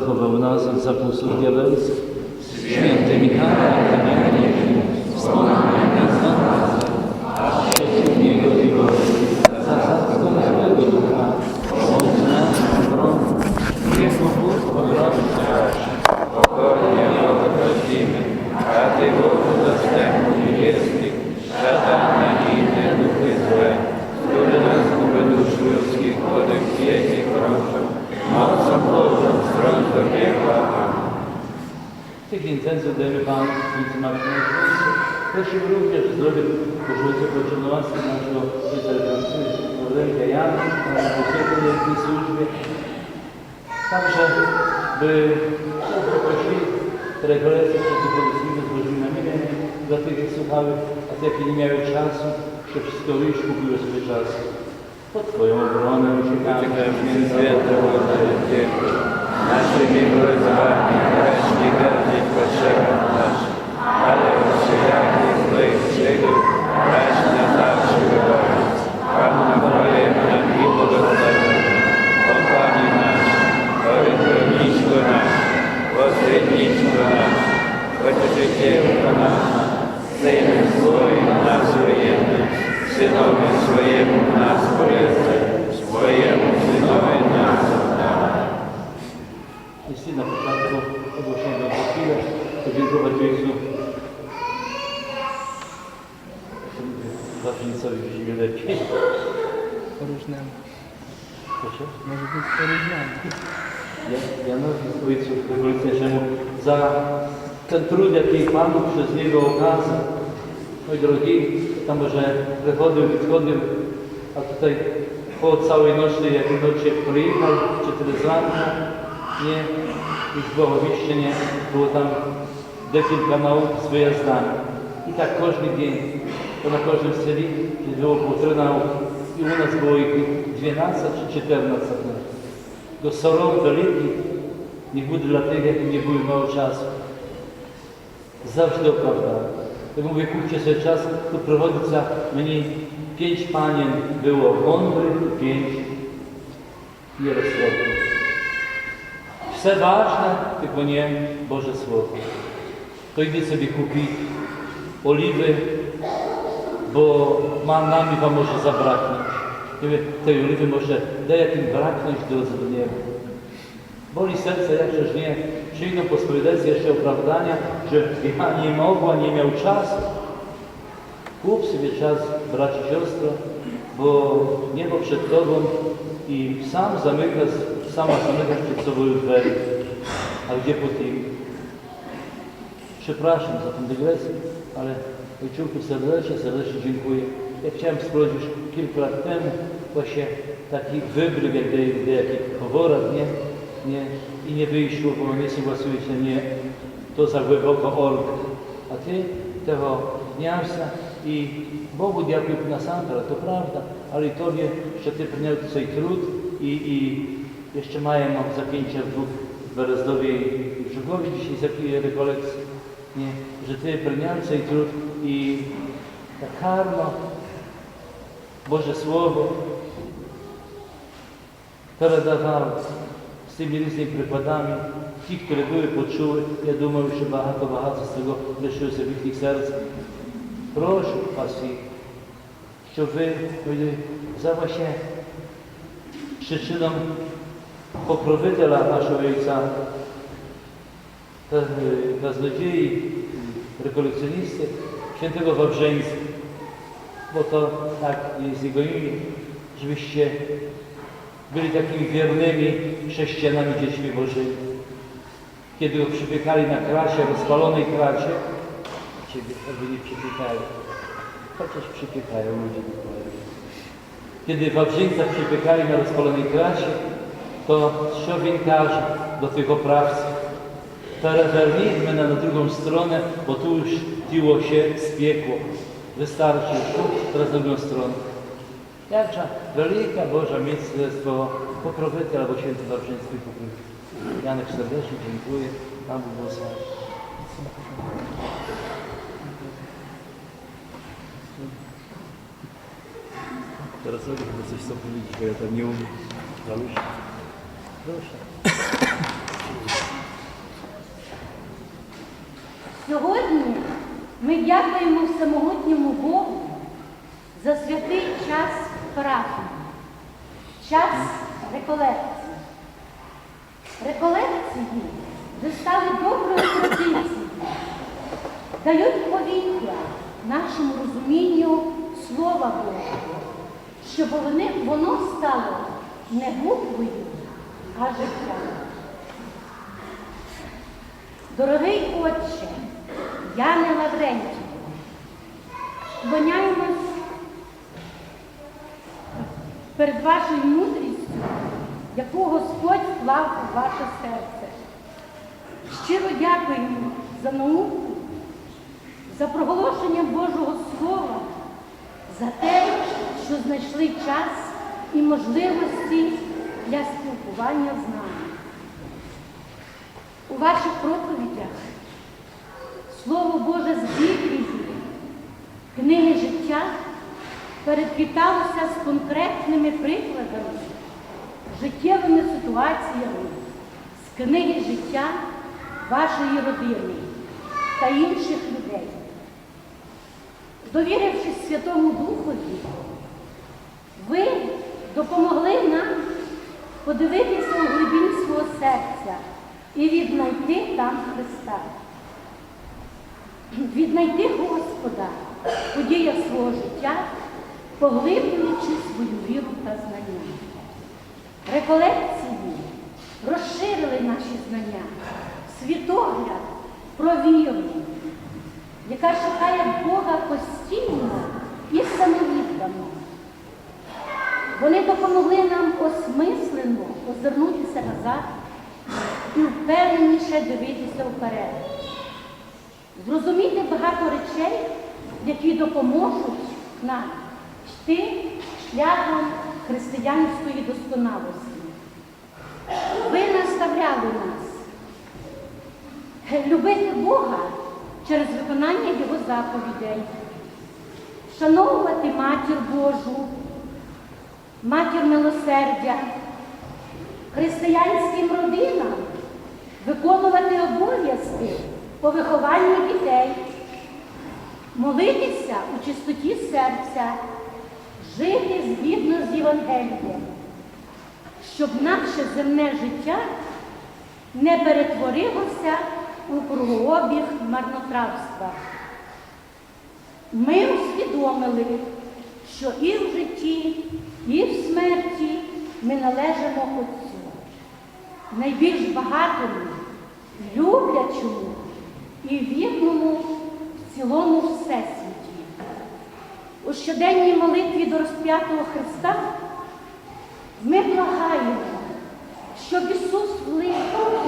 zachował nas od zakusów diabelskich. Święty Michał, Archangel, wspomagaj щоб столичку буде свідчатися. Под твоєму броном чекати мені світлого завітє. Наші мігори загальні, нарешті гарні почека наш. Але всілякі злих цілів, врешті назавжди вибирають. Певна броє нам і благословення. Компаній наш, повітронічко наш, посереднічко наш, хоч наш, сина synowi swojemu nas polecaj, swojemu synowi nas oddawaj. Jeśli na początku ogłoszenia chwilę, podziękować Jezu Zawincowi widzimy lepiej. Poróżnemu. Proszę? Może być poróżnemu. Ja, Janowi Ojcu Rewolucyjnemu za ten trud, jaki Panu przez Niego okazał. Moi drogi, tam może wychodnym i wschodnim, a tutaj po całej nocy, jak nocie pojechał, czy tyle z rana, nie, już było oczywiście nie, było tam dekilka kanałów z wyjazdami. I tak każdy dzień, to na każdym celi było półtora nauki. I u nas było ich 12 czy 14 Do Soronu, do Litki nie było dla tych, jak nie było mało czasu. Zawsze opravdali. Jak mówię, kupcie sobie czas, to prowadząca mniej pięć panien było mądrych i pięć nierozsądnych. Все ważne, tylko nie Boże Słowo. To idzie sobie kupić oliwy, bo mam nami wam może zabraknąć. Tej oliwy może daj im braknąć, do nieba. Boli serce, jakżeż nie. Przyjdą po spowiedzi jeszcze oprawdania, że ja nie mogła, nie miał czasu. Kup sobie czas, bracie, siostro, bo niebo przed Tobą i sam zamykasz, sama zamykasz przed sobą drzwi. A gdzie po tym? Przepraszam za tę dygresję, ale ojciuku serdecznie, serdecznie dziękuję. Ja chciałem już kilka lat temu właśnie taki wybryk, jak jakiś poworat, nie? nie, i nie wyjściu, bo nie się mnie, to za głęboko org. A ty tego gniazda i Bogu diabły na sandra, to prawda, ale i tobie że ty przyniał tutaj trud i, i jeszcze mają mam zapięcia w dwóch Berezdowie i dzisiaj zapije rekolekcje. Nie, że ty brniący i trud i ta karma, Boże Słowo, передавав z tymi różnymi przykładami. Ci, które były, poczuły, ja думаю, że багато, багато з цього лишилося в їхніх серцях. Прошу вас всіх, щоб ви byli za właśnie przyczyną pokrowitela naszego Ojca, kaznodziei, rekolekcjonisty, świętego Wawrzeńca, bo to tak jest jego imię, żebyście byli takimi wiernymi chrześcijanami, dziećmi Bożymi. Kiedy go na kracie, rozpalonej kracie, Ciebie aby nie przypykają. Chociaż przypykają ludzie Kiedy Wawrzyńca przypykali na rozpalonej kracie, to strzowinkarze do tych oprawców. Teraz zerwijmy na, drugą stronę, bo tu już tiło się piekło. Wystarczy już, teraz na drugą stronę. Jakże wielka Boża mistrzeństwo pokrowyty albo święty Dobrzyński pokrowyty. Janek serdecznie dziękuję. Pan Bóg Teraz sobie chyba coś chcą powiedzieć, bo ja tam nie umiem. Zaluszę. Proszę. Сьогодні ми дякуємо всемогутньому Богу за святий час. парафії. Час реколекції. Реколекції дістали доброю традицією, дають повітря нашому розумінню Слова Божого, щоб вони, воно стало не буквою, а життям. Дорогий Отче, Яне Лаврентію, вклоняємось перед вашою мудрістю, яку Господь вклав у ваше серце. Щиро дякуємо за науку, за проголошення Божого Слова, за те, що знайшли час і можливості для спілкування з нами. У ваших проповідях Слово Боже з Біблії, книги життя передвіталося з конкретними прикладами, життєвими ситуаціями з книги життя вашої родини та інших людей. Довірившись Святому Духові, ви допомогли нам подивитися у глибінь свого серця і віднайти там Христа. Віднайти Господа подія свого життя поглиблюючи свою віру та знання. Реколекції розширили наші знання, світогляд про віру, яка шукає Бога постійно і самовіддано. Вони допомогли нам осмислено озирнутися назад і впевненіше дивитися вперед, зрозуміти багато речей, які допоможуть нам йти шляхом християнської досконалості. Ви наставляли нас любити Бога через виконання Його заповідей, шановувати Матір Божу, Матір милосердя, християнським родинам виконувати обов'язки по вихованню дітей, молитися у чистоті серця жити згідно з Євангелієм, щоб наше земне життя не перетворилося у кругообіг марнотравства. Ми усвідомили, що і в житті, і в смерті ми належимо Отцю, найбільш багатому, люблячому і вірному в цілому всесвіті. У щоденній молитві до розп'ятого Христа ми благаємо, щоб Ісус влив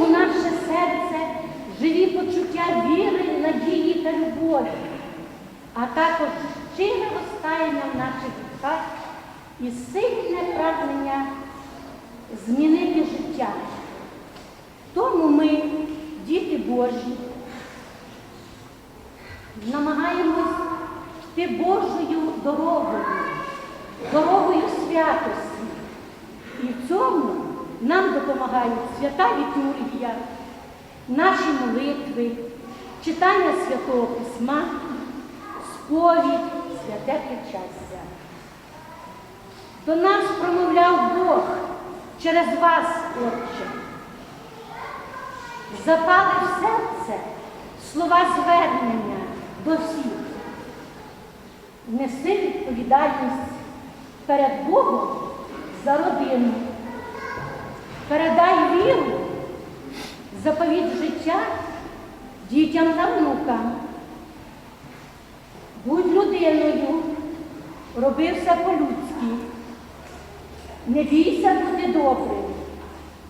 у наше серце живі почуття віри, надії та любові, а також щире розтаяння в наших душах і сильне прагнення змінити життя. Тому ми, діти Божі, намагаємось ти Божою дорогою, дорогою святості. І в цьому нам допомагають свята літургія, наші молитви, читання святого письма, сповідь, святе причастя. До нас промовляв Бог через вас, Отче. Запали в серце слова звернення до всіх неси відповідальність перед Богом за родину. Передай віру, заповідь життя дітям та внукам. Будь людиною, роби все по-людськи. Не бійся бути добрим,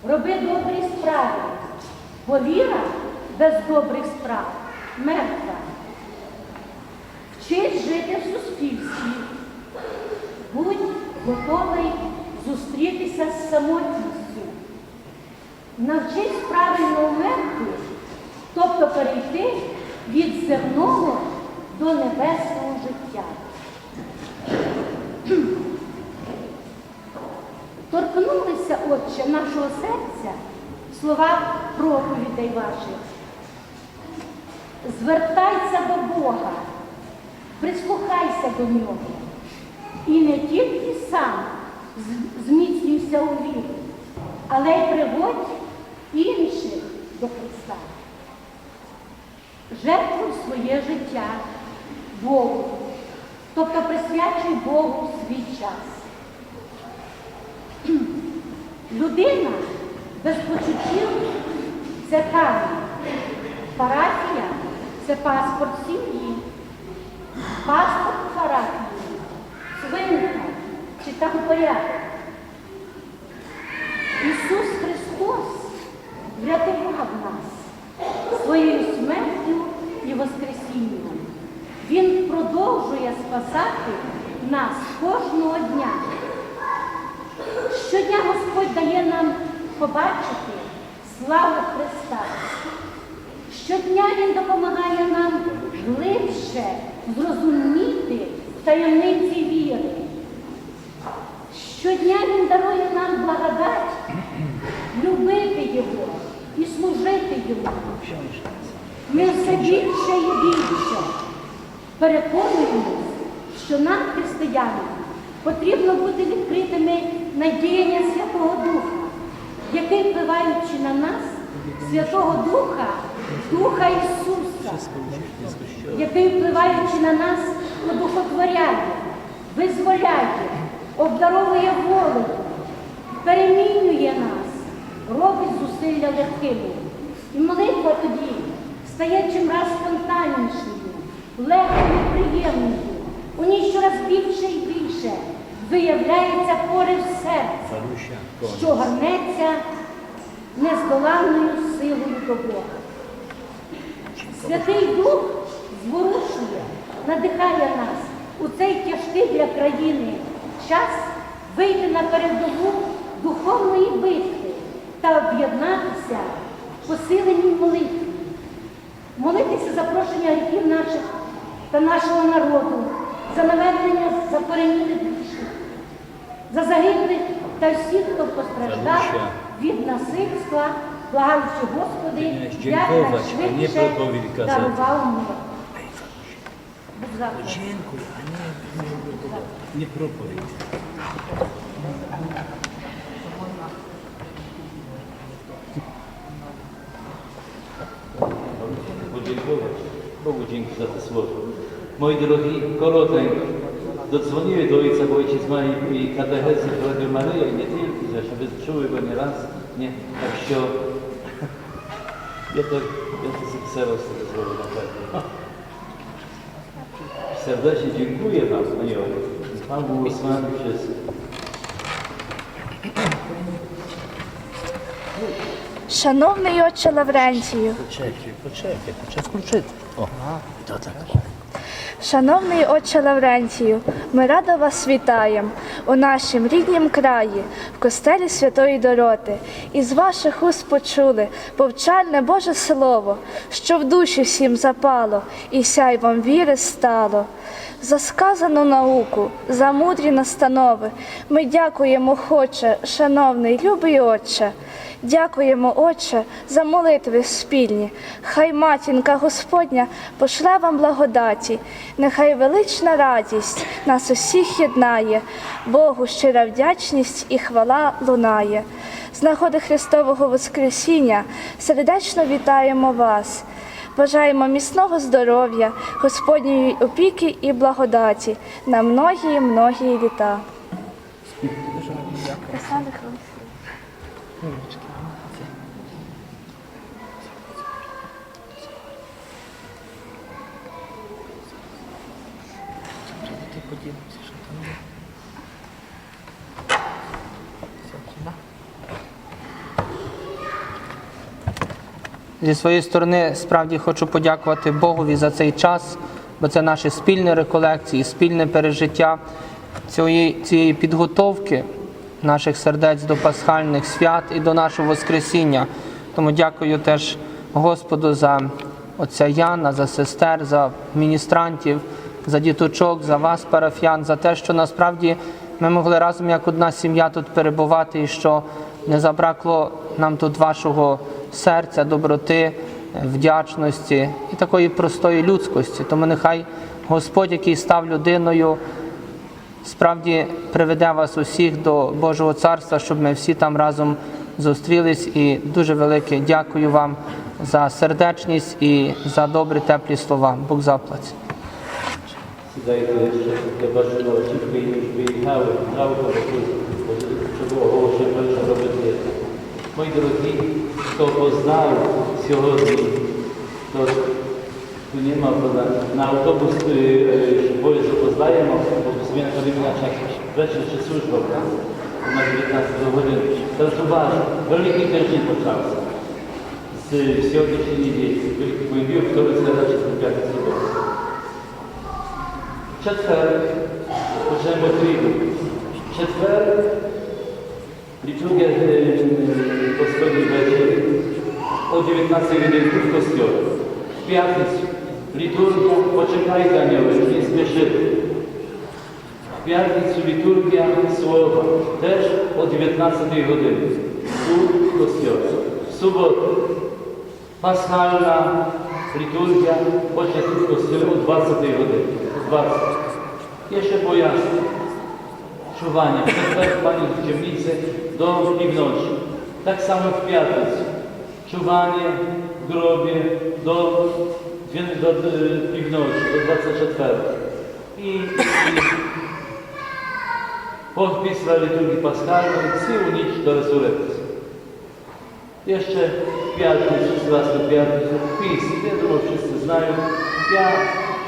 роби добрі справи, бо віра без добрих справ мертва вчись жити в суспільстві, будь готовий зустрітися з самотністю, навчись правильно умерти, тобто перейти від земного до небесного життя. Торкнулися, Отче, нашого серця слова проповідей ваших. Звертайся до Бога прислухайся до нього. І не тільки сам зміцнюйся у вірі, але й приводь інших до Христа. Жертвуй своє життя Богу, тобто присвячуй Богу свій час. Людина без почуттів це камінь. Парафія це паспорт всіх паспорт характеру, свинка чи там порядок. Духа, Духа Ісуса, який, впливаючи на нас, одухотворяє, визволяє, обдаровує волю, перемінює нас, робить зусилля легкими. І молитва тоді стає чимраз спонтаннішою, легкою, приємною. У ній щораз більше і більше виявляється в серце, що горнеться нездоланною силою до Бога. Святий Дух зворушує, надихає нас у цей тяжкий для країни час вийти на передову духовної битви та об'єднатися в посиленій молитві, молитися за прошення гріхів наших та нашого народу, за наведення за переміни душі, за загиблих та всіх, хто постраждав від насильства. Благаю Cię, Господи, як найшвидше дарував мир. Будь ласка. Дякую, а не, не проповідь. Podziękować Bogu dzięki za te słowa. Moi drogi, koroteń, dodzwoniły do ojca, bo ojciec ma i katechezy w Radio Maryja nie tylko, że się wyczuły, bo nieraz nie, tak się Я то, ja to serdecznie sobie zrobię na pewno. Serdecznie dziękuję Wam, Panie Pan błogosławi wszystkich. Шановний отче Лаврентію, Почекай, почекай, почав включити. О, і то так. Шановний отче Лаврентію, ми радо вас вітаємо у нашім ріднім краї, в костелі Святої Дороти, і з ваших уст почули повчальне Боже Слово, що в душі всім запало, і сяй вам віри стало. За сказану науку, за мудрі настанови. Ми дякуємо, хоче, шановний, любий Отче. Дякуємо, Отче, за молитви спільні. Хай матінка Господня пошле вам благодаті, нехай велична радість нас усіх єднає, Богу щира вдячність і хвала лунає. З нагоди Христового Воскресіння сердечно вітаємо вас. Бажаємо міцного здоров'я, Господньої опіки і благодаті на многії многії літа. Ручки. Прийдете поділимося, що там є. Зі своєї сторони, справді хочу подякувати Богові за цей час, бо це наші спільні реколекції, спільне пережиття цієї, цієї підготовки наших сердець до пасхальних свят і до нашого Воскресіння. Тому дякую теж Господу за отця Яна, за сестер, за міністрантів, за діточок, за вас, парафіян, за те, що насправді ми могли разом як одна сім'я тут перебувати, і що не забракло нам тут вашого серця, доброти, вдячності і такої простої людськості. Тому нехай Господь, який став людиною справді приведе вас усіх до Божого царства, щоб ми всі там разом зустрілись. І дуже велике дякую вам за сердечність і за добрі теплі слова. Бог заплаті. Сідайте, я що всі приїхали, Мої дорогі, хто познав сьогодні, то Tu nie ma problemu. Na autobus, y, y, bo jest ma autobus zmienia kolejna część wreszcie czy służba na 19 godzin. To jest uważne. Rolniki też nie potrzebne. Z wsiąki się nie dzieje. Wielki pojębił, kto by zgadza się z wywiadu z sobą. Czetwer, potrzebujemy od Rigu. Czetwer, liturgia po stronie wejdzie o 19 godzin w kościele. W piątek liturgia, poczekaj Danielu, nie spieszymy. W piarnicy liturgia słowa, też o 19 godziny u kościoła. W sobotę paschalna liturgia, poczekaj w kościele o 20 godziny. 20. Jeszcze pojasnię. Czuwanie, przed Pani w dziemnicy do piwności. Tak samo w piatnicy. Czuwanie w grobie do Він до е, півночі, до 24. І, і після літургії пасхальної цілу ніч до Ресурекції. Я ще п'ятницю, власне п'ятницю, пісні, я думав, що всі знають, я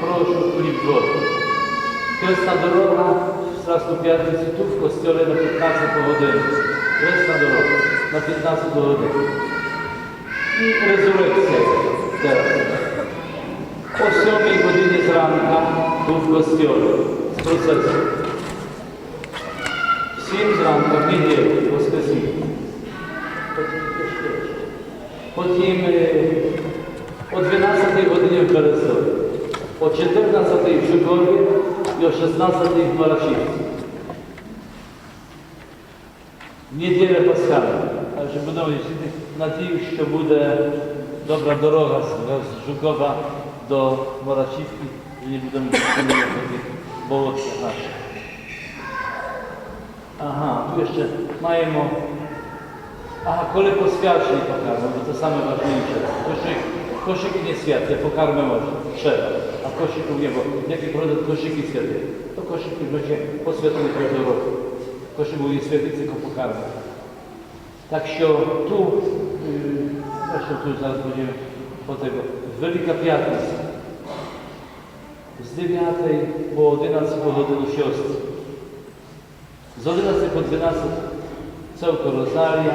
прошу хліб Божий. Хресна дорога, Страсну п'ятницю тут в костюлі на 15 годину. Хресна дорога на 15 годину. І резурекція. O 7 godzinie z ranka był w kościele. Procesu. W 7 z ranka, w niedzielę, w Oskazji. Potem o 12 godzinie w Berestowie, o 14 w Żygowie i o 16 w Marasiewsku. Niedzielę paschalną. Także będą, nadzieję, że będzie dobra droga z Żukowa do Moracińskich, że nie będą mieli bołotki. Aha, tu jeszcze mają o... Aha, kolej po światle pokarmę, bo to same ważniejsze. Koszyk, koszyki nie światle, pokarmę może, trzeba. A koszyków nie, bo jaki produkt koszyki światle? To koszyki będzie poswiatlone każdy rok. Koszyku nie światli, tylko pokarmę. Tak się tu, yy, zresztą tu zaraz będziemy po tego, wielka piatność z 9 po 11 powodzeniu siostry. Z 11 po 12 całko Rosaria,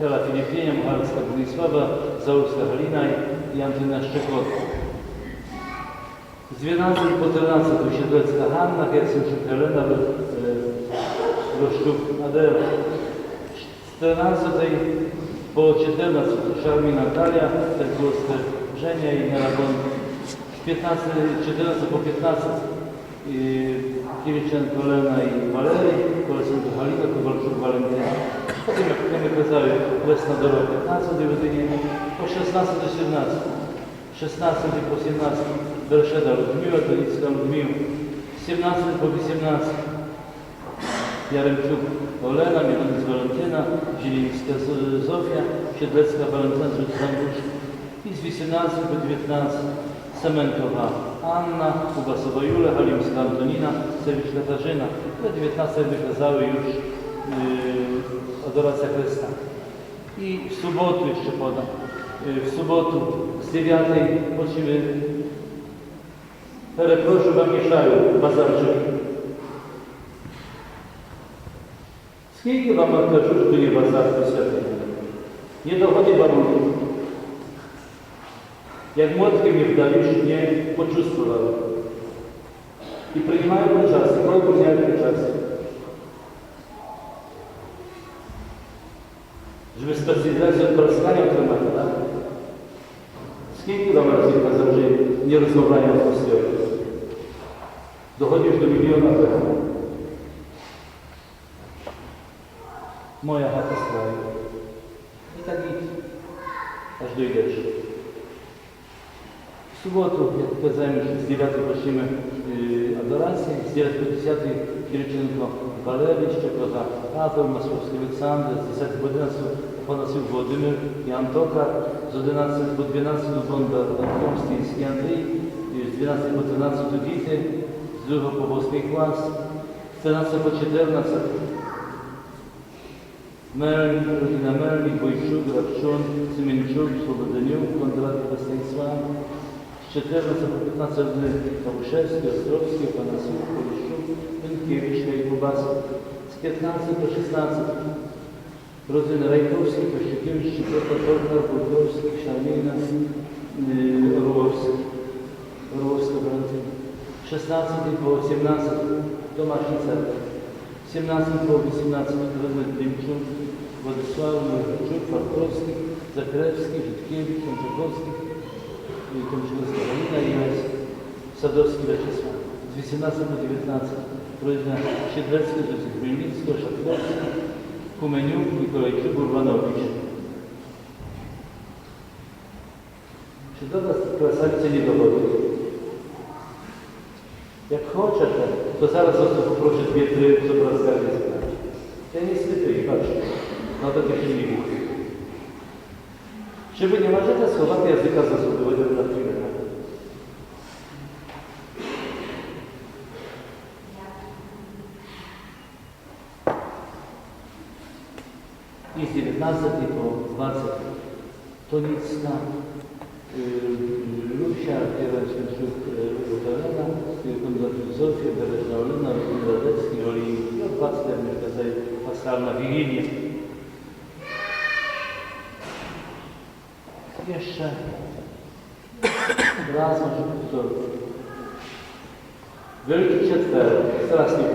Hela Filipieniam, Alska Bunisława, załóżka Halinaj i Antyna Szczekotka. Z 12 po 13 Siedlecka Hanna, Gersuszek Helena, Roszczuk e, Adela. Z 14 po 17 Szarmi Natalia, Tegłoskę Brzenia i Narabonka. 15, 14 po 15 yy, Kiewiczen Kolena i Walery, do Halika, Kowalczuk Walentyna. Potem jak tutaj wykazały Wesna Dora 15 do Ludynie, po 16 do 17. 16 po 17 Berszeda Ludmiła, Donicka Ludmiła. 17 po 18 Jaremczuk Olena, Mielonic Walentyna, Zielińska Zofia, Siedlecka Walentyna z Rzucami i z 18 po 19 Cementowa Anna, Kubasowa Jule, Halimska Antonina, Cewicz Katarzyna. Te 19 wykazały już yy, adoracja Chrysta. I w sobotę jeszcze podam. Yy, w sobotę z 9 prosimy Pereproszu Wam mieszają Bazarczyki. Z вам накажу, що є nie посередині? Не доходи барону. jak młotkiem je wdawisz, nie почувствовал. И принимай причастие, кой принимает причастие? Żeby specjalizację od rozstania tematu, tak? Z kim tam razy kazał, że nie rozmawiają z Kościołem? Dochodzisz do miliona tego. Moja chata stoi. I tak idź, aż dojdziesz. В суботу, як казаємо, з 9 почнемо адорації, з 9 по 10 Кириченко Валерій, Щепота, Атом, Московський Олександр, з 10 по 11 Панасів Володимир і Антока, з 11 по 12 Бонда Антомський Андрій, з 12 по 13 діти, з 2 по 8 клас, з 13 по 14 Мерлін, Родина Мерлін, Бойчук, Рапчон, Семенчук, Слободанюк, Кондрат Васильцван, Przedrzeżą sobie na cerny Obrzeski, Ostrowskie, Pana Słuchu, Ryszczów, Pynkiewicza i Kubasa. Z 15 do 16. Rodzyny Rajkowski, Kościekiewicz, Czikota, Torna, Burgowski, Szarmina, yy, Orłowski. Orłowska, Brantyna. 16 po 18. Tomasz Nicerka. 17 po 18. Rodzyny Dymczun, Władysław, Marzyczuk, Farkowski, Zakrewski, Rzydkiewicz, Kączakowski, Kędzierzyńska Halina i Józef Sadowski Raczysław. Z 18 do 19 rodzina Siedlecka, Józef Mielnicki, Szatkowski, Kumeniuk, Nikolajczyk, Urbanowicz. Czy do nas klasawice nie dowodzi? Jak chociaż, to zaraz o to poproszę dwie tryby, co po raz znaczy. Ja niestety i patrzę, no to się nie mówi. Żeby nie marzyta Słowacja języka ze Gracias.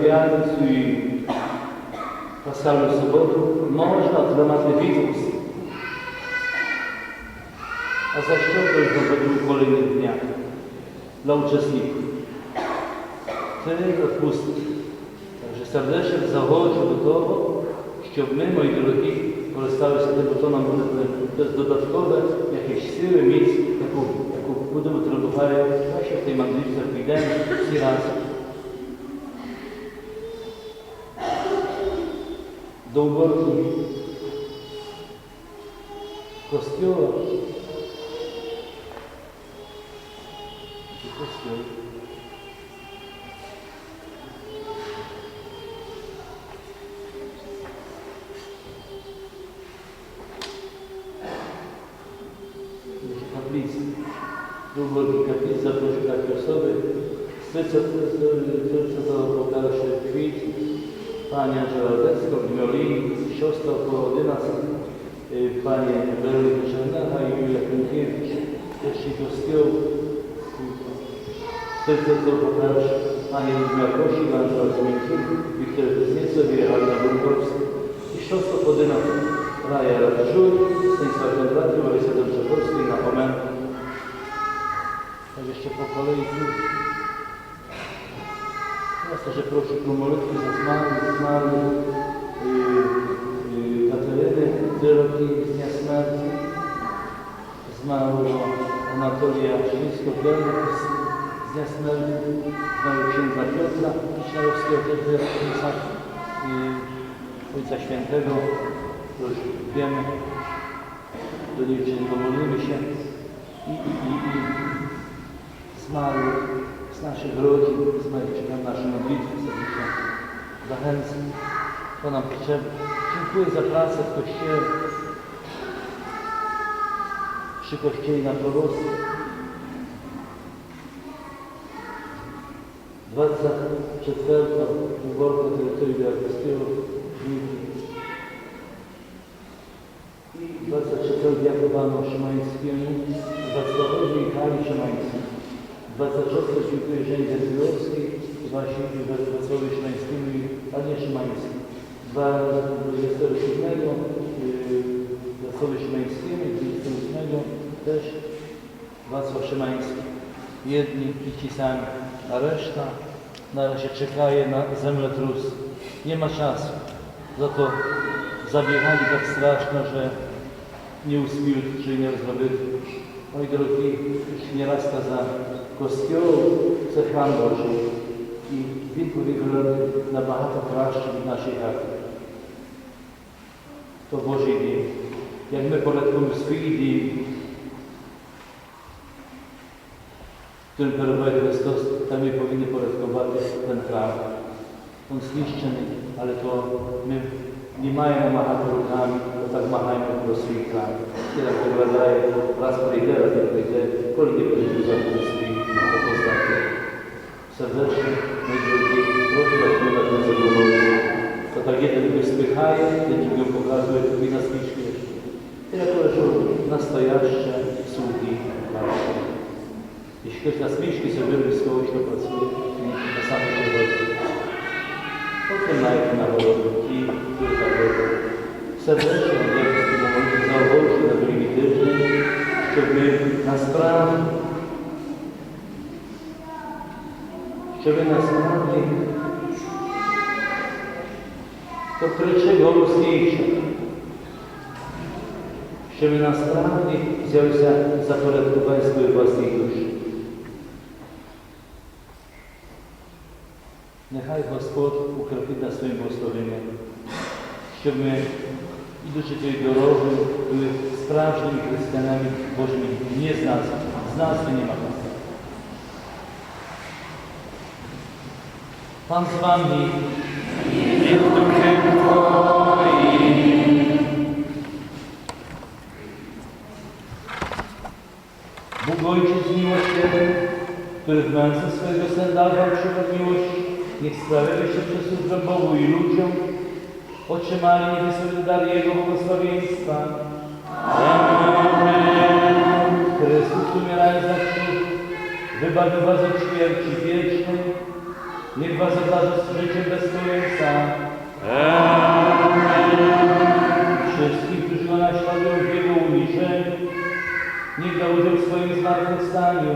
zawiady i pasażu sobotów można dla matewizmus, a zaściągnąć do według kolejnych dnia dla uczestników. Tyle odpusty. Także serdecznie w założu gotowo, щоб my, moi drodzy, korzystali z tego, to nam jest dodatkowe jakieś siły mieć, jaką, jaką będziemy właśnie w tej modlitwie, jak wyjdziemy wszyscy довгоруків костюла і костюм. Капліць, довгорукий капліць запрошує такі особи, серце за покарше квітів. Panią Żelazecką, Gmiolin, siostrą Polodyna, Panie Weronikę Czernacha y, i Julia Pękiewicz, Kękiewicz, Jaszczykowskiego, Prezydentą Poprasz, Panie Ludmila Kosik, Anżela Zmienki, Wiktor Wysniecow i Joanna Burkowska i siostrą Podyna Raja Radżur, Stanisław Kondraty, Wojciech Dobrze Polski na Tak jeszcze po kolei. Pastorze, proszę tu molitwy za zmarłych, zmarłych, yy, yy, Katarzynę Dyroki z dnia śmierci, zmarłego Anatolia Szyńsko-Bielny z dnia śmierci, zmarłego księdza Piotra Piśnarowskiego też z dnia Ojca Świętego, już wiemy, do niej się, modlimy się i, i, i, i zmarłych z naszych rodzin, z nam nasze modlitwy serdecznie. Zachęcam, to nam potrzebne. Dziękuję za pracę w Kościele, przy Kościele na Prorosy. Dwadzieścia czwarta uborka terytorium Białego Dwadzieścia czwarta Jakowano Szymańskiego, Wacławowi Michali Szymański. Bardzo gorąco dziękuję Żeni Decyłowskiej, Wasi Wersowi Szymańskiemu i Anie Szymańskiej. Dwa 27 Wersowi Szymańskiemu i 28 też Wacław Szymański. Jedni i ci sami, a reszta na razie czekaje na zemlę trus. Nie ma czasu. Za to zabiegani tak straszno, że nie uspiły czy nie rozrobiły. Moi drogi, już nieraz kazałem. Kościół це храм Божий і він повинен набагато краще від нашої хати. То Божий дім. Як ми порядкуємо свій дім, Тим перебуває Христос, там ми повинні порядкувати ten храм. Він знищений, але то ми не маємо махати руками, то так махаємо про свій храм. І так виглядає, раз прийде, раз не прийде, коли не прийде, завжди свій. serdecznie, drogi, proszę tak o to, na ten sobie mówię. To tak jeden mnie spychaje, jeden mnie pokazuje, to mi nas nie śmieszy. Tyle proszę, nastojaszcze, sługi, nasze. Jeśli ktoś nas śmieszy, sobie wyrwy z kogoś, to pracuje, to nie na samym drodze. Potem najpierw na wolę, i tu jest na Serdecznie, jak jest w tym momencie, za oboczy, na drugi tydzień, żeby na sprawę, що ви нас то кричи голосніше, що ви насправді взявся за порядкувальство власній душі. Нехай Господь укріпить нас своїм благословенням, щоб ми, ідучи цією дорогою, були справжніми християнами Божими, не з нас, з нас не немає. Pan z wami. I duchem twoim. Bóg Ojciec miłosierny, który w męce swojego senda dał miłość, miłości, niech sprawiedliwy się przysługę Bogu i ludziom, otrzymali niewysokie dar Jego błogosławieństwa. Amen. Chrystus umierając za krzyż, wybawił was od śmierci wiecznej, Niech was obdarza życiem bez końca. Wszystkich, którzy go naśladują w jego uniżeniu, niech da udział w swoim zmartwychwstaniu.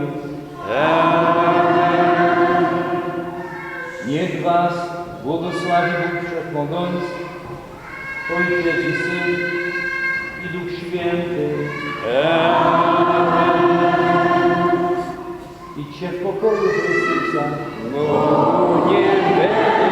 Niech was błogosławi Bóg Wszechmogący, Ojciec i Syn i Duch Święty, Христа.